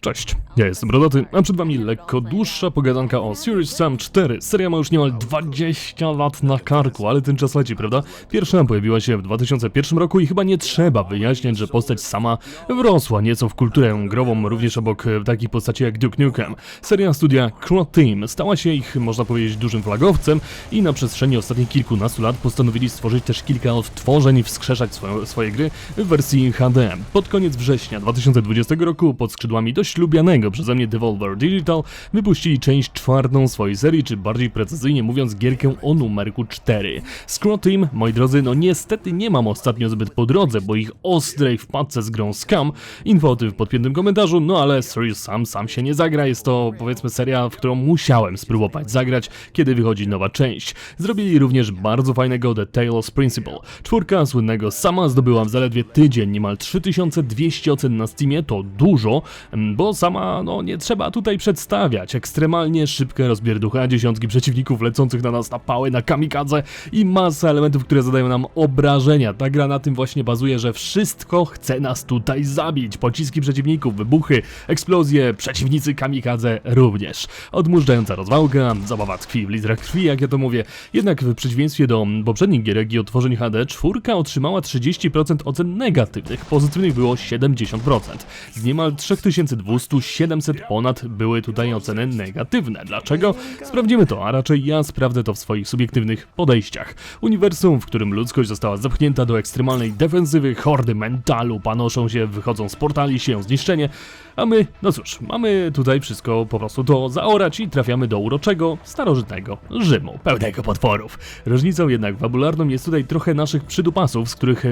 Cześć, ja jestem Brodaty, a przed wami lekko dłuższa pogadanka o Serious Sam 4. Seria ma już niemal 20 lat na karku, ale ten czas leci, prawda? Pierwsza pojawiła się w 2001 roku i chyba nie trzeba wyjaśniać, że postać sama wrosła nieco w kulturę grową, również obok e, takich postaci jak Duke Nukem. Seria studia Crow Team stała się ich, można powiedzieć, dużym flagowcem i na przestrzeni ostatnich kilkunastu lat postanowili stworzyć też kilka odtworzeń i wskrzeszać swoje, swoje gry w wersji HD. Pod koniec września 2020 roku pod skrzydłami dość lubianego przeze mnie Devolver Digital wypuścili część czwartą swojej serii, czy bardziej precyzyjnie mówiąc gierkę o numerku 4. Scroll Team, moi drodzy, no niestety nie mam ostatnio zbyt po drodze, bo ich ostrej wpadce z grą Scam, info o tym w podpiętym komentarzu, no ale Serious Sam sam się nie zagra, jest to powiedzmy seria, w którą musiałem spróbować zagrać, kiedy wychodzi nowa część. Zrobili również bardzo fajnego The Talos Principle. Czwórka słynnego sama zdobyła w zaledwie tydzień niemal 3200 ocen na Steamie, to dużo, mm, bo sama, no nie trzeba tutaj przedstawiać. Ekstremalnie szybka rozbierducha, dziesiątki przeciwników lecących na nas na pały, na kamikadze i masa elementów, które zadają nam obrażenia. Ta gra na tym właśnie bazuje, że wszystko chce nas tutaj zabić. Pociski przeciwników, wybuchy, eksplozje, przeciwnicy kamikadze również. Odmurzająca rozwałka, zabawa tkwi w literach krwi, jak ja to mówię. Jednak w przeciwieństwie do poprzednich gierek i otworzeń HD, czwórka otrzymała 30% ocen negatywnych, pozytywnych było 70%. Z niemal 3200, 700 ponad były tutaj oceny negatywne. Dlaczego? Sprawdzimy to, a raczej ja sprawdzę to w swoich subiektywnych podejściach. Uniwersum, w którym ludzkość została zapchnięta do ekstremalnej defensywy, hordy mentalu panoszą się, wychodzą z portali, sieją zniszczenie, a my, no cóż, mamy tutaj wszystko po prostu to zaorać i trafiamy do uroczego, starożytnego Rzymu, pełnego potworów. Różnicą jednak fabularną jest tutaj trochę naszych przydupasów, z których, e,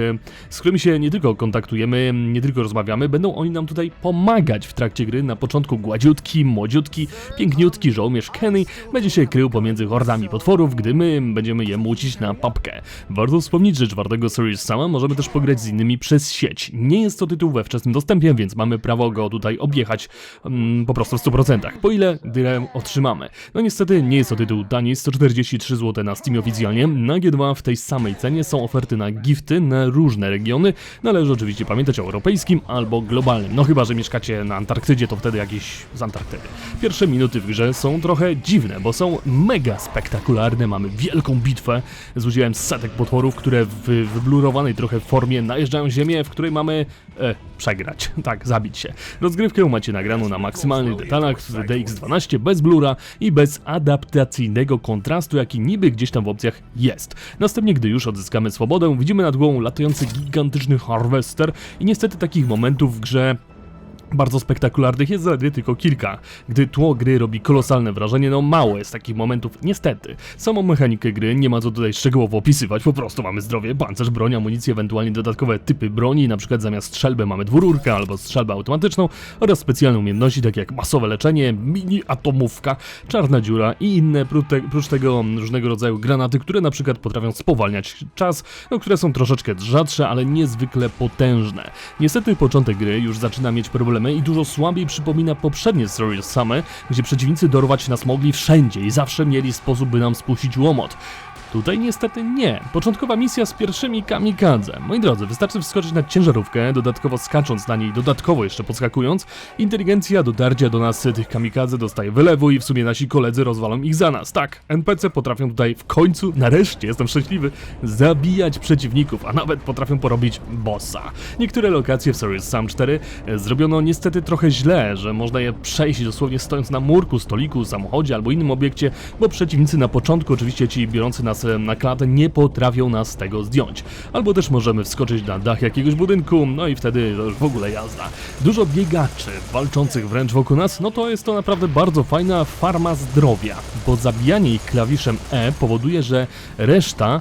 z którymi się nie tylko kontaktujemy, nie tylko rozmawiamy, będą oni nam tutaj pomagać w trakcie gry. Na początku gładziutki, młodziutki, piękniutki żołnierz Kenny będzie się krył pomiędzy hordami potworów, gdy my będziemy je mucić na papkę. Warto wspomnieć, że czwartego Series sama możemy też pograć z innymi przez sieć. Nie jest to tytuł we wczesnym dostępie, więc mamy prawo go tutaj objechać mm, po prostu w 100%, po ile grę otrzymamy. No niestety nie jest to tytuł tani, 143 zł na Steam oficjalnie, na G2 w tej samej cenie są oferty na gifty na różne regiony, należy oczywiście pamiętać o europejskim albo globalnym, no chyba, że mieszkacie na Antarktydzie, to wtedy jakieś z Antarktydy. Pierwsze minuty w grze są trochę dziwne, bo są mega spektakularne, mamy wielką bitwę z udziałem setek potworów, które w wyblurowanej trochę formie najeżdżają ziemię, w której mamy e, przegrać, tak, zabić się. Rozgrywkę macie nagraną na maksymalnych detalach w DX12 bez blura i bez adaptacyjnego kontrastu, jaki niby gdzieś tam w opcjach jest. Następnie, gdy już odzyskamy swobodę, widzimy nad głową latający gigantyczny harvester i niestety takich momentów w grze bardzo spektakularnych jest zaledwie tylko kilka. Gdy tło gry robi kolosalne wrażenie, no mało jest takich momentów, niestety. Samą mechanikę gry nie ma co tutaj szczegółowo opisywać, po prostu mamy zdrowie, pancerz, broń, amunicję, ewentualnie dodatkowe typy broni, na przykład zamiast strzelby mamy dwururkę albo strzelbę automatyczną oraz specjalne umiejętności takie jak masowe leczenie, mini atomówka, czarna dziura i inne, prócz tego różnego rodzaju granaty, które na przykład potrafią spowalniać czas, no które są troszeczkę rzadsze, ale niezwykle potężne. Niestety początek gry już zaczyna mieć problemy i dużo słabiej przypomina poprzednie Serious same, gdzie przeciwnicy dorwać nas mogli wszędzie i zawsze mieli sposób, by nam spuścić łomot. Tutaj niestety nie. Początkowa misja z pierwszymi kamikadze. Moi drodzy, wystarczy wskoczyć na ciężarówkę, dodatkowo skacząc na niej, dodatkowo jeszcze podskakując. Inteligencja dotarcia do nas tych kamikadze dostaje wylewu i w sumie nasi koledzy rozwalą ich za nas. Tak, NPC potrafią tutaj w końcu, nareszcie, jestem szczęśliwy, zabijać przeciwników, a nawet potrafią porobić bossa. Niektóre lokacje w Serious Sam 4 zrobiono niestety trochę źle, że można je przejść dosłownie stojąc na murku, stoliku, samochodzie albo innym obiekcie, bo przeciwnicy na początku, oczywiście ci biorący nas na klatę, nie potrafią nas tego zdjąć. Albo też możemy wskoczyć na dach jakiegoś budynku, no i wtedy to już w ogóle jazda. Dużo biegaczy, walczących wręcz wokół nas, no to jest to naprawdę bardzo fajna farma zdrowia, bo zabijanie ich klawiszem E powoduje, że reszta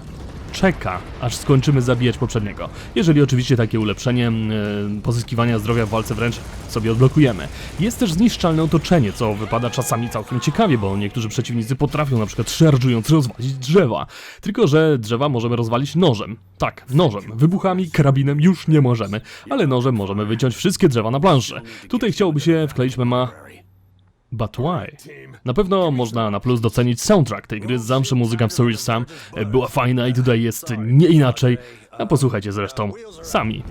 czeka, aż skończymy zabijać poprzedniego. Jeżeli oczywiście takie ulepszenie e, pozyskiwania zdrowia w walce wręcz sobie odblokujemy. Jest też zniszczalne otoczenie, co wypada czasami całkiem ciekawie, bo niektórzy przeciwnicy potrafią na przykład szarżując rozwalić drzewa. Tylko, że drzewa możemy rozwalić nożem. Tak, nożem. Wybuchami, karabinem już nie możemy, ale nożem możemy wyciąć wszystkie drzewa na planszy. Tutaj chciałoby się wkleić mema But why? Na pewno można na plus docenić soundtrack tej gry, zawsze muzyka w Serious Sam e, była fajna i tutaj jest nie inaczej, a posłuchajcie zresztą sami.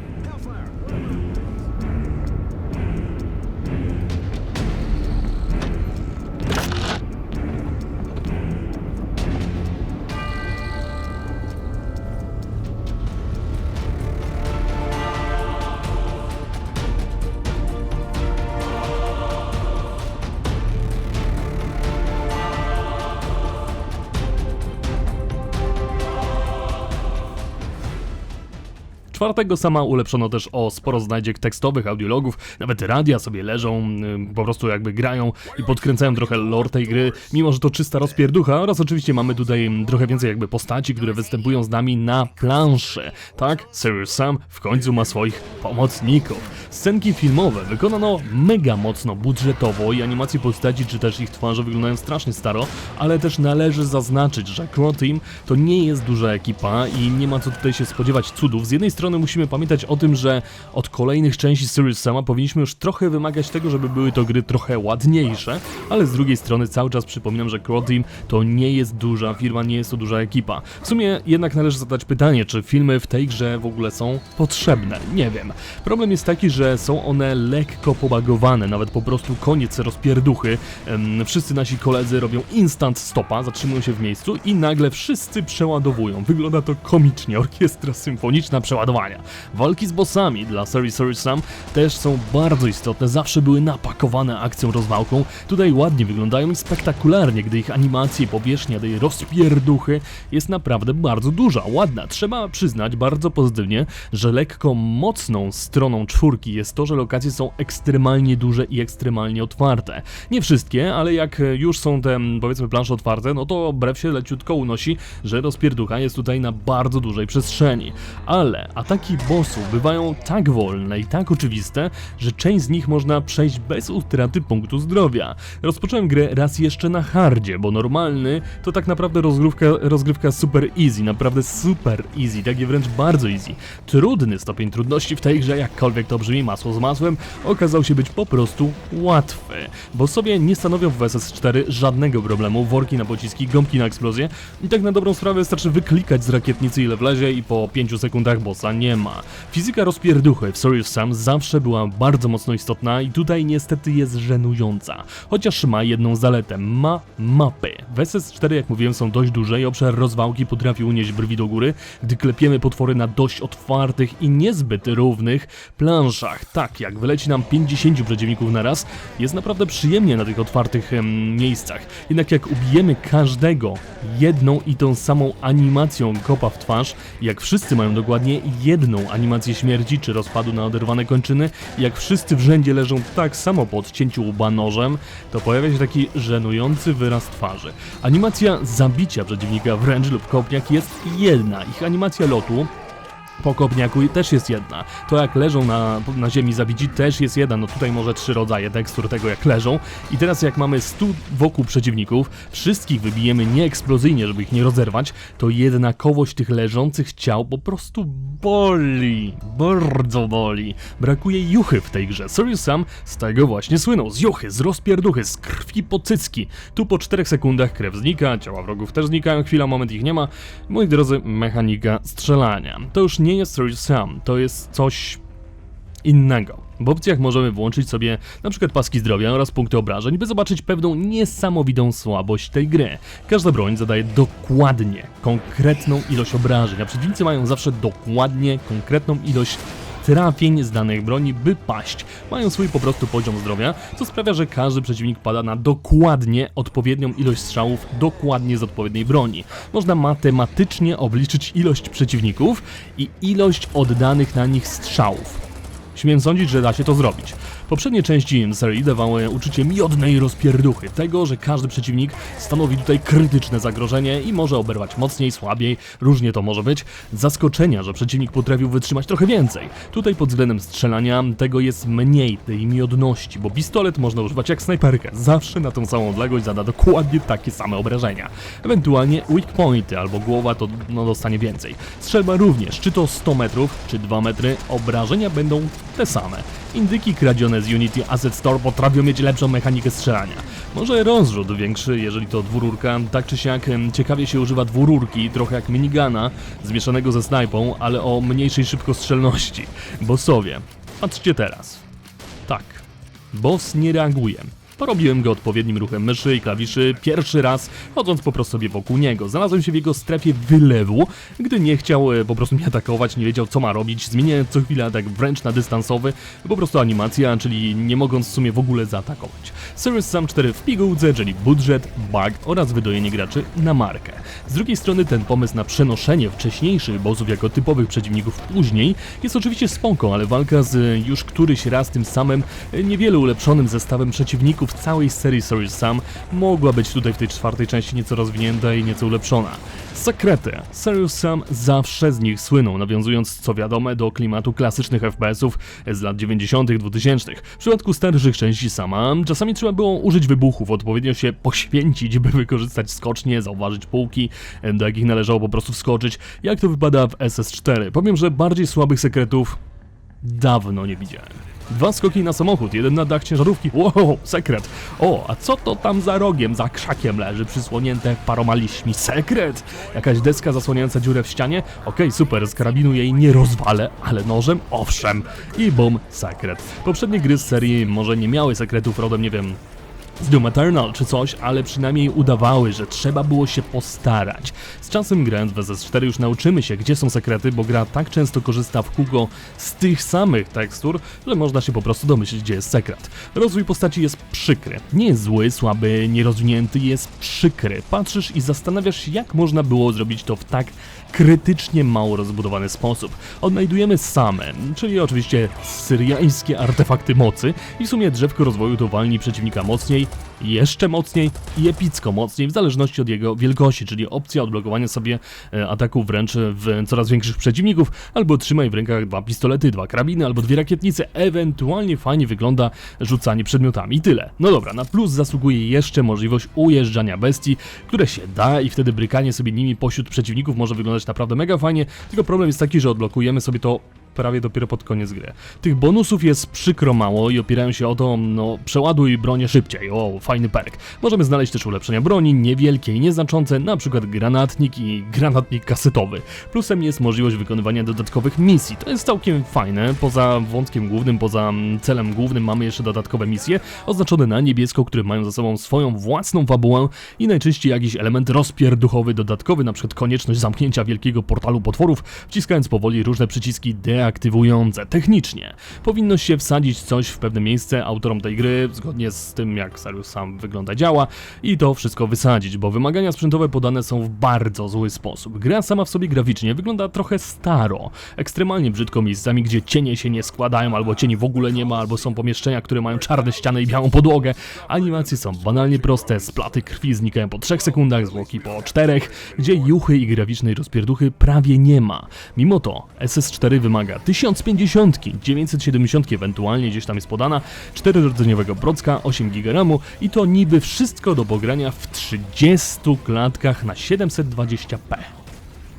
Czwartego sama ulepszono też o sporo znajdziek tekstowych, audiologów, nawet radia sobie leżą, po prostu jakby grają i podkręcają trochę lore tej gry, mimo że to czysta rozpierducha oraz oczywiście mamy tutaj trochę więcej jakby postaci, które występują z nami na planszy. Tak, Serious Sam w końcu ma swoich pomocników. Scenki filmowe wykonano mega mocno budżetowo i animacje postaci czy też ich twarze wyglądają strasznie staro, ale też należy zaznaczyć, że Crow Team to nie jest duża ekipa i nie ma co tutaj się spodziewać cudów. Z jednej strony musimy pamiętać o tym, że od kolejnych części Serious Sama powinniśmy już trochę wymagać tego, żeby były to gry trochę ładniejsze, ale z drugiej strony cały czas przypominam, że Crow Team to nie jest duża firma, nie jest to duża ekipa. W sumie jednak należy zadać pytanie, czy filmy w tej grze w ogóle są potrzebne. Nie wiem. Problem jest taki, że są one lekko pobagowane, nawet po prostu koniec rozpierduchy. Wszyscy nasi koledzy robią instant stopa, zatrzymują się w miejscu i nagle wszyscy przeładowują. Wygląda to komicznie, orkiestra symfoniczna Walki z bossami dla serii Series Sam też są bardzo istotne, zawsze były napakowane akcją rozwałką. Tutaj ładnie wyglądają i spektakularnie, gdy ich animacje powierzchnia tej rozpierduchy jest naprawdę bardzo duża, ładna. Trzeba przyznać bardzo pozytywnie, że lekko mocną stroną czwórki jest to, że lokacje są ekstremalnie duże i ekstremalnie otwarte. Nie wszystkie, ale jak już są te powiedzmy plansze otwarte, no to brew się leciutko unosi, że rozpierducha jest tutaj na bardzo dużej przestrzeni. Ale ataki bossów bywają tak wolne i tak oczywiste, że część z nich można przejść bez utraty punktu zdrowia. Rozpocząłem grę raz jeszcze na hardzie, bo normalny to tak naprawdę rozgrywka, rozgrywka super easy, naprawdę super easy, takie wręcz bardzo easy. Trudny stopień trudności w tej grze, jakkolwiek to brzmi masło z masłem, okazał się być po prostu łatwy, bo sobie nie stanowią w SS4 żadnego problemu, worki na pociski, gąbki na eksplozję i tak na dobrą sprawę wystarczy wyklikać z rakietnicy ile wlezie i po 5 sekundach bossa nie ma. Fizyka rozpierduchy w Serious Sam zawsze była bardzo mocno istotna i tutaj niestety jest żenująca, chociaż ma jedną zaletę, ma mapy. W SS4 jak mówiłem są dość duże i obszar rozwałki potrafi unieść brwi do góry, gdy klepiemy potwory na dość otwartych i niezbyt równych planszach. Tak, jak wyleci nam 50 przeciwników na raz, jest naprawdę przyjemnie na tych otwartych em, miejscach. Jednak jak ubijemy każdego jedną i tą samą animacją kopa w twarz, jak wszyscy mają dokładnie jedną animację śmierci czy rozpadu na oderwane kończyny, jak wszyscy w rzędzie leżą tak samo po odcięciu łba nożem, to pojawia się taki żenujący wyraz twarzy. Animacja zabicia przeciwnika wręcz lub kopniak jest jedna. Ich animacja lotu po kopniaku też jest jedna. To jak leżą na, na ziemi zabici też jest jedna. No tutaj może trzy rodzaje tekstur tego jak leżą. I teraz jak mamy stu wokół przeciwników, wszystkich wybijemy nieeksplozyjnie, żeby ich nie rozerwać, to jednakowość tych leżących ciał po prostu boli. Bardzo boli. Brakuje juchy w tej grze. Serious Sam z tego właśnie słynął. Z juchy, z rozpierduchy, z krwi po cycki. Tu po 4 sekundach krew znika, ciała wrogów też znikają, chwila, moment ich nie ma. Moi drodzy, mechanika strzelania. To już nie jest Serious Sam, to jest coś innego. W opcjach możemy włączyć sobie przykład paski zdrowia oraz punkty obrażeń, by zobaczyć pewną niesamowitą słabość tej gry. Każda broń zadaje dokładnie konkretną ilość obrażeń, a przeciwnicy mają zawsze dokładnie konkretną ilość trafień z danych broni, by paść. Mają swój po prostu poziom zdrowia, co sprawia, że każdy przeciwnik pada na dokładnie odpowiednią ilość strzałów, dokładnie z odpowiedniej broni. Można matematycznie obliczyć ilość przeciwników i ilość oddanych na nich strzałów. Śmiem sądzić, że da się to zrobić. Poprzednie części serii dawały uczucie miodnej rozpierduchy, tego, że każdy przeciwnik stanowi tutaj krytyczne zagrożenie i może oberwać mocniej, słabiej, różnie to może być. Zaskoczenia, że przeciwnik potrafił wytrzymać trochę więcej. Tutaj pod względem strzelania tego jest mniej, tej miodności, bo pistolet można używać jak snajperkę, zawsze na tą samą odległość zada dokładnie takie same obrażenia. Ewentualnie weak pointy albo głowa to no, dostanie więcej. Strzelba również, czy to 100 metrów, czy 2 metry, obrażenia będą te same. Indyki kradzione z Unity Asset Store potrafią mieć lepszą mechanikę strzelania. Może rozrzut większy, jeżeli to dwururka, tak czy siak ciekawie się używa dwururki, trochę jak minigana, zmieszanego ze snajpą, ale o mniejszej szybkostrzelności. Bossowie, patrzcie teraz. Tak, boss nie reaguje. Porobiłem go odpowiednim ruchem myszy i klawiszy pierwszy raz, chodząc po prostu sobie wokół niego. Znalazłem się w jego strefie wylewu, gdy nie chciał e, po prostu mnie atakować, nie wiedział co ma robić, zmieniając co chwilę atak wręcz na dystansowy, po prostu animacja, czyli nie mogąc w sumie w ogóle zaatakować. Serious Sam 4 w pigułce, czyli budżet, bug oraz wydojenie graczy na markę. Z drugiej strony ten pomysł na przenoszenie wcześniejszych bossów jako typowych przeciwników później jest oczywiście spoko, ale walka z e, już któryś raz tym samym e, niewiele ulepszonym zestawem przeciwników całej serii Serious Sam mogła być tutaj w tej czwartej części nieco rozwinięta i nieco ulepszona. Sekrety. Serious Sam zawsze z nich słyną, nawiązując co wiadome do klimatu klasycznych FPS-ów z lat 90. 2000. W przypadku starszych części Sama czasami trzeba było użyć wybuchów, odpowiednio się poświęcić, by wykorzystać skocznie, zauważyć półki, do jakich należało po prostu wskoczyć, jak to wypada w SS4. Powiem, że bardziej słabych sekretów dawno nie widziałem. Dwa skoki na samochód, jeden na dach ciężarówki. Wow, sekret. O, a co to tam za rogiem, za krzakiem leży przysłonięte paroma? Sekret! Jakaś deska zasłaniająca dziurę w ścianie? Okej, super, z karabinu jej nie rozwalę, ale nożem owszem. I bum, sekret. Poprzednie gry z serii może nie miały sekretów rodem, nie wiem, z Doom Eternal czy coś, ale przynajmniej udawały, że trzeba było się postarać. Z czasem grając w SS4 już nauczymy się, gdzie są sekrety, bo gra tak często korzysta w kółko z tych samych tekstur, że można się po prostu domyślić, gdzie jest sekret. Rozwój postaci jest przykry. Nie jest zły, słaby, nierozwinięty, jest przykry. Patrzysz i zastanawiasz się, jak można było zrobić to w tak krytycznie mało rozbudowany sposób. Odnajdujemy same, czyli oczywiście syriańskie artefakty mocy i w sumie drzewko rozwoju to walni przeciwnika mocniej, jeszcze mocniej i epicko mocniej, w zależności od jego wielkości, czyli opcja odblokowania sobie e, ataku wręcz w coraz większych przeciwników, albo trzymaj w rękach dwa pistolety, dwa karabiny, albo dwie rakietnice, ewentualnie fajnie wygląda rzucanie przedmiotami i tyle. No dobra, na plus zasługuje jeszcze możliwość ujeżdżania bestii, które się da i wtedy brykanie sobie nimi pośród przeciwników może wyglądać naprawdę mega fajnie, tylko problem jest taki, że odblokujemy sobie to prawie dopiero pod koniec gry. Tych bonusów jest przykro mało i opierają się o to, no, przeładuj bronię szybciej, o, fajny perk. Możemy znaleźć też ulepszenia broni, niewielkie i nieznaczące, na przykład granatnik i granatnik kasetowy. Plusem jest możliwość wykonywania dodatkowych misji, to jest całkiem fajne, poza wątkiem głównym, poza mm, celem głównym mamy jeszcze dodatkowe misje, oznaczone na niebiesko, które mają za sobą swoją własną fabułę i najczęściej jakiś element rozpierduchowy dodatkowy, na przykład konieczność zamknięcia wielkiego portalu potworów, wciskając powoli różne przyciski deaktywujące. Technicznie powinno się wsadzić coś w pewne miejsce autorom tej gry, zgodnie z tym jak Serious sam wygląda działa i to wszystko wysadzić, bo wymagania sprzętowe podane są w bardzo zły sposób. Gra sama w sobie graficznie wygląda trochę staro, ekstremalnie brzydko miejscami, gdzie cienie się nie składają, albo cieni w ogóle nie ma, albo są pomieszczenia, które mają czarne ściany i białą podłogę. Animacje są banalnie proste, splaty krwi znikają po 3 sekundach, zwłoki po 4, gdzie juchy i graficznej rozpierduchy prawie nie ma. Mimo to SS4 wymaga 1050, 970 ewentualnie gdzieś tam jest podana, 4-rdzeniowego procka, 8 GB RAMu i to niby wszystko do pogrania w 30 klatkach na 720p.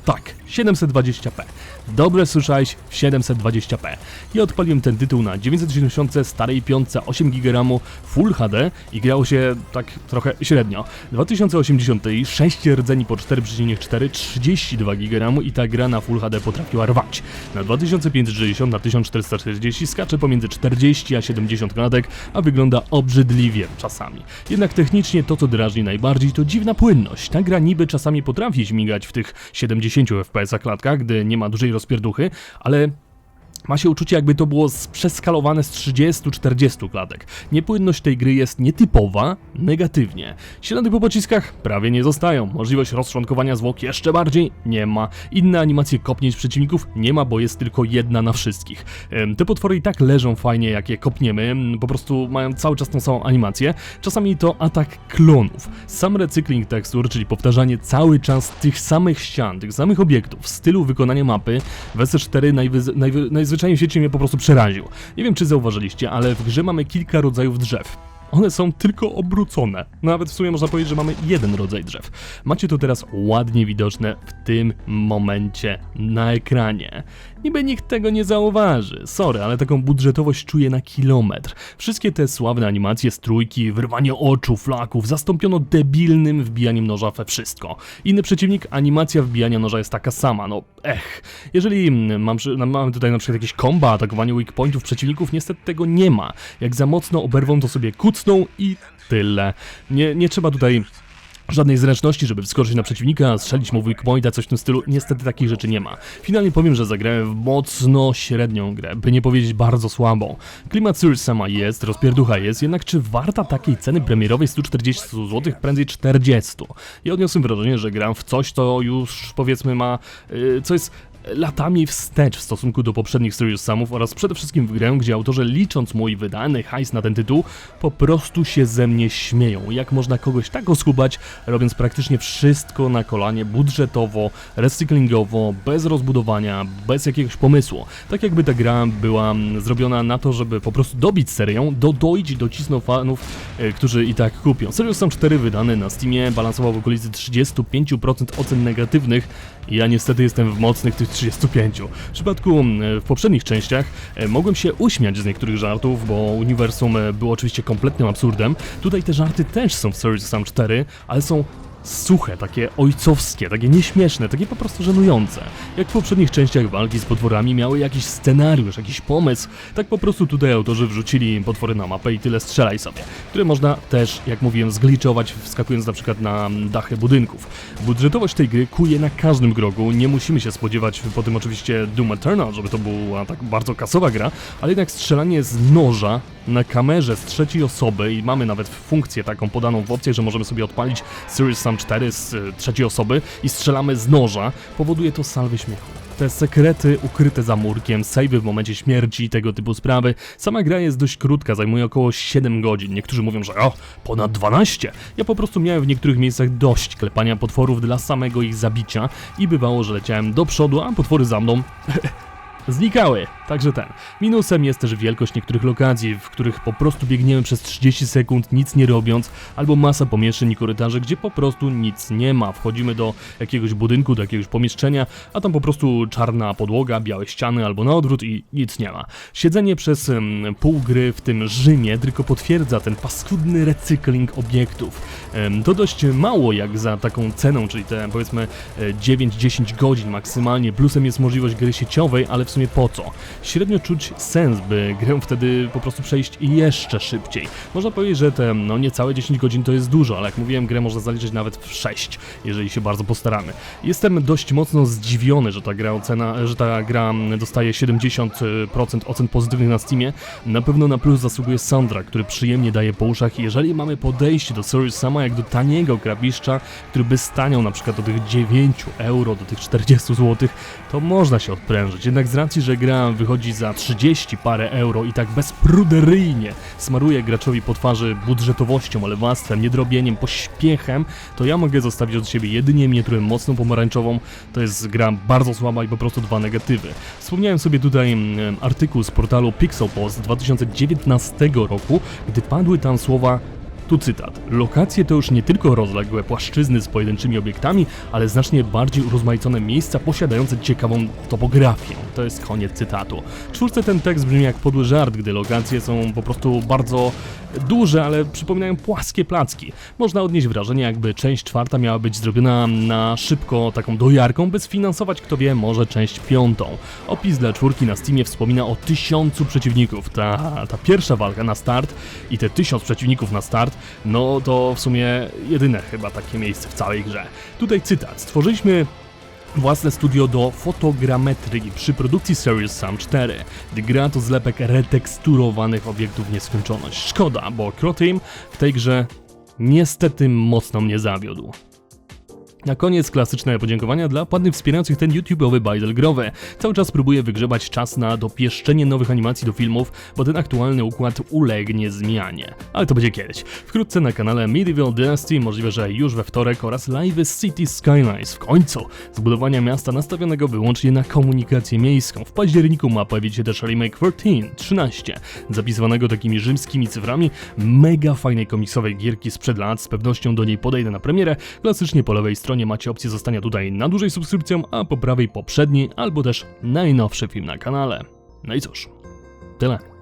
Tak, 720p. Dobrze słyszałeś, w 720p. Ja odpaliłem ten tytuł na 970 starej piątce 8 GB Full HD i grało się tak trochę średnio. 2080 6 rdzeni po 4,4 32 GB i ta gra na Full HD potrafiła rwać. Na 2560 na 1440 skacze pomiędzy 40 a 70 klatek, a wygląda obrzydliwie czasami. Jednak technicznie to co drażni najbardziej to dziwna płynność. Ta gra niby czasami potrafi śmigać w tych 70 FPS klatkach, gdy nie ma dużej rozpierduchy, ale ma się uczucie, jakby to było przeskalowane z 30-40 klatek. Niepłynność tej gry jest nietypowa, negatywnie. Ślady po pociskach prawie nie zostają. Możliwość rozczłonkowania zwłok jeszcze bardziej nie ma. Inne animacje kopnięć przeciwników nie ma, bo jest tylko jedna na wszystkich. Te potwory i tak leżą fajnie, jak je kopniemy, em, po prostu mają cały czas tą samą animację. Czasami to atak klonów. Sam recykling tekstur, czyli powtarzanie cały czas tych samych ścian, tych samych obiektów stylu wykonania mapy w SS4 najwyz- najwy- najzwyczajniej w świecie mnie po prostu przeraził. Nie wiem czy zauważyliście, ale w grze mamy kilka rodzajów drzew. One są tylko obrócone. Nawet w sumie można powiedzieć, że mamy jeden rodzaj drzew. Macie to teraz ładnie widoczne w tym momencie na ekranie. Niby nikt tego nie zauważy. Sorry, ale taką budżetowość czuję na kilometr. Wszystkie te sławne animacje z trójki, wyrwanie oczu, flaków zastąpiono debilnym wbijaniem noża we wszystko. Inny przeciwnik, animacja wbijania noża jest taka sama, no ech. Jeżeli mm, mam, no, tutaj na przykład jakieś komba, atakowanie weak pointów przeciwników, niestety tego nie ma. Jak za mocno oberwą to sobie kuc kucną i tyle. Nie, nie trzeba tutaj Żadnej zręczności, żeby wskoczyć na przeciwnika, strzelić mu weak pointa, coś w tym stylu. Niestety takich rzeczy nie ma. Finalnie powiem, że zagrałem w mocno średnią grę, by nie powiedzieć bardzo słabą. Klimat Series sama jest, rozpierducha jest, jednak czy warta takiej ceny premierowej 140 zł, prędzej 40? I odniosłem wrażenie, że gram w coś, to już powiedzmy ma, yy, co jest latami wstecz w stosunku do poprzednich Serious Samów oraz przede wszystkim w grę, gdzie autorzy licząc mój wydany hajs na ten tytuł, po prostu się ze mnie śmieją. Jak można kogoś tak oskubać, robiąc praktycznie wszystko na kolanie, budżetowo, recyklingowo, bez rozbudowania, bez jakiegoś pomysłu. Tak jakby ta gra była mm, zrobiona na to, żeby po prostu dobić serię, dodoić docisnąć fanów, e, którzy i tak kupią. Serious Sam 4 wydany na Steamie balansował w okolicy 35% ocen negatywnych, ja niestety jestem w mocnych tych 35. W przypadku w poprzednich częściach e, mogłem się uśmiać z niektórych żartów, bo uniwersum e, było oczywiście kompletnym absurdem. Tutaj te żarty też są w Serious Sam 4, ale są suche, takie ojcowskie, takie nieśmieszne, takie po prostu żenujące. Jak w poprzednich częściach walki z potworami miały jakiś scenariusz, jakiś pomysł, tak po prostu tutaj autorzy wrzucili potwory na mapę i tyle strzelaj sobie, które można też, jak mówiłem, zgliczować wskakując na przykład na dachy budynków. Budżetowość tej gry kuje na każdym kroku, nie musimy się spodziewać po tym oczywiście Doom Eternal, żeby to była tak bardzo kasowa gra, ale jednak strzelanie z noża na kamerze z trzeciej osoby i mamy nawet funkcję taką podaną w opcjach, że możemy sobie odpalić Series Sam 4 z y, trzeciej osoby i strzelamy z noża, powoduje to salwy śmiechu. Te sekrety ukryte za murkiem, savey w momencie śmierci i tego typu sprawy. Sama gra jest dość krótka, zajmuje około 7 godzin. Niektórzy mówią, że o, ponad 12. Ja po prostu miałem w niektórych miejscach dość klepania potworów dla samego ich zabicia i bywało, że leciałem do przodu, a potwory za mną znikały. Także ten. Minusem jest też wielkość niektórych lokacji, w których po prostu biegniemy przez 30 sekund nic nie robiąc, albo masa pomieszczeń i korytarzy, gdzie po prostu nic nie ma. Wchodzimy do jakiegoś budynku, do jakiegoś pomieszczenia, a tam po prostu czarna podłoga, białe ściany albo na odwrót i nic nie ma. Siedzenie przez um, pół gry w tym Rzymie tylko potwierdza ten paskudny recykling obiektów. To dość mało jak za taką ceną, czyli te powiedzmy e, 9-10 godzin maksymalnie. Plusem jest możliwość gry sieciowej, ale w sumie po co? Średnio czuć sens, by grę wtedy po prostu przejść jeszcze szybciej. Można powiedzieć, że te no niecałe 10 godzin to jest dużo, ale jak mówiłem, grę można zaliczyć nawet w 6, jeżeli się bardzo postaramy. Jestem dość mocno zdziwiony, że ta gra ocena, że ta gra dostaje 70% ocen pozytywnych na Steamie. Na pewno na plus zasługuje soundtrack, który przyjemnie daje po uszach. Jeżeli mamy podejście do Series sama jak do taniego grabiszcza, który by staniał na przykład do tych 9 euro, do tych 40 zł, to można się odprężyć. Jednak z racji, że gra wychodzi za 30 parę euro i tak bezpruderyjnie smaruje graczowi po twarzy budżetowością, lewactwem, niedrobieniem, pośpiechem, to ja mogę zostawić od siebie jedynie miniaturę mocną pomarańczową. To jest gra bardzo słaba i po prostu dwa negatywy. Wspomniałem sobie tutaj mm, artykuł z portalu Pixel Post z 2019 roku, gdy padły tam słowa tu cytat. Lokacje to już nie tylko rozległe płaszczyzny z pojedynczymi obiektami, ale znacznie bardziej urozmaicone miejsca posiadające ciekawą topografię. To jest koniec cytatu. W czwórce ten tekst brzmi jak podły żart, gdy lokacje są po prostu bardzo duże, ale przypominają płaskie placki. Można odnieść wrażenie, jakby część czwarta miała być zrobiona na szybko taką dojarką, by sfinansować, kto wie, może część piątą. Opis dla czwórki na Steamie wspomina o tysiącu przeciwników. Ta, ta pierwsza walka na start i te tysiąc przeciwników na start, no to w sumie jedyne chyba takie miejsce w całej grze. Tutaj cytat. Stworzyliśmy własne studio do fotogrametrii przy produkcji Serious Sam 4, gdy gra to zlepek reteksturowanych obiektów nieskończoność. Szkoda, bo Croteam w tej grze niestety mocno mnie zawiódł. Na koniec klasyczne podziękowania dla ładnych wspierających ten YouTube'owy bajzel growy. Cały czas próbuję wygrzebać czas na dopieszczenie nowych animacji do filmów, bo ten aktualny układ ulegnie zmianie. Ale to będzie kiedyś. Wkrótce na kanale Medieval Dynasty, możliwe, że już we wtorek oraz live City Skylines. W końcu zbudowania miasta nastawionego wyłącznie na komunikację miejską. W październiku ma pojawić się też remake 13, 13, zapisywanego takimi rzymskimi cyframi, mega fajnej komiksowej gierki sprzed lat, z pewnością do niej podejdę na premierę. Klasycznie po lewej stronie macie opcję zostania tutaj na dłużej subskrypcją, a po prawej poprzedni albo też najnowszy film na kanale. No i cóż, tyle.